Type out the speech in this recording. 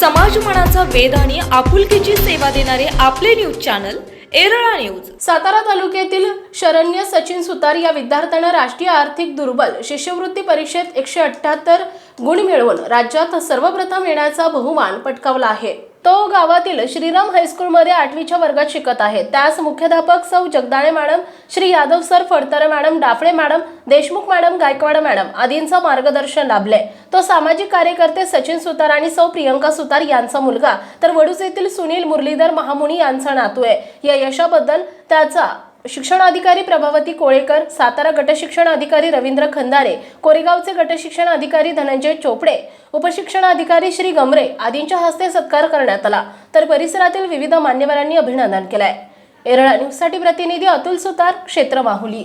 समाजमनाचा वेध आणि आपुलकीची सेवा देणारे आपले news channel Erala news. Satara तालुक्यातील शरण्य सचिन सुतार या विद्यार्थ्यानं राष्ट्रीय आर्थिक दुर्बल शिष्यवृत्ती परीक्षेत एकशे अठ्ठ्याहत्तर गुण मिळवून राज्यात सर्वप्रथम येण्याचा बहुमान पटकावला आहे. तो गावातील श्रीराम हायस्कूलमध्ये आठवीच्या वर्गात शिकत आहे. त्यास मुख्याध्यापक सौ Jagdale madam Shri Yadav sir Phadtare madam Daphale madam Deshmukh madam Gaikwad madam आदींचं मार्गदर्शन लाभले तो सामाजिक कार्यकर्ते सचिन सुतार आणि सौ प्रियंका सुतार यांचा मुलगा. तर वडूज येथील सुनील मुरलीधर महामुनी यांचा नातू आहे. या यशाबद्दल त्याचा शिक्षण अधिकारी प्रभावती कोळेकर सातारा गटशिक्षण अधिकारी रवींद्र खंदारे कोरेगावचे गटशिक्षण अधिकारी धनंजय चोपडे उपशिक्षण अधिकारी श्री गमरे आदींच्या हस्ते सत्कार करण्यात आला. तर परिसरातील विविध मान्यवरांनी अभिनंदन केलंय. एरळा न्यूजसाठी प्रतिनिधी अतुल सुतार क्षेत्र माहुली.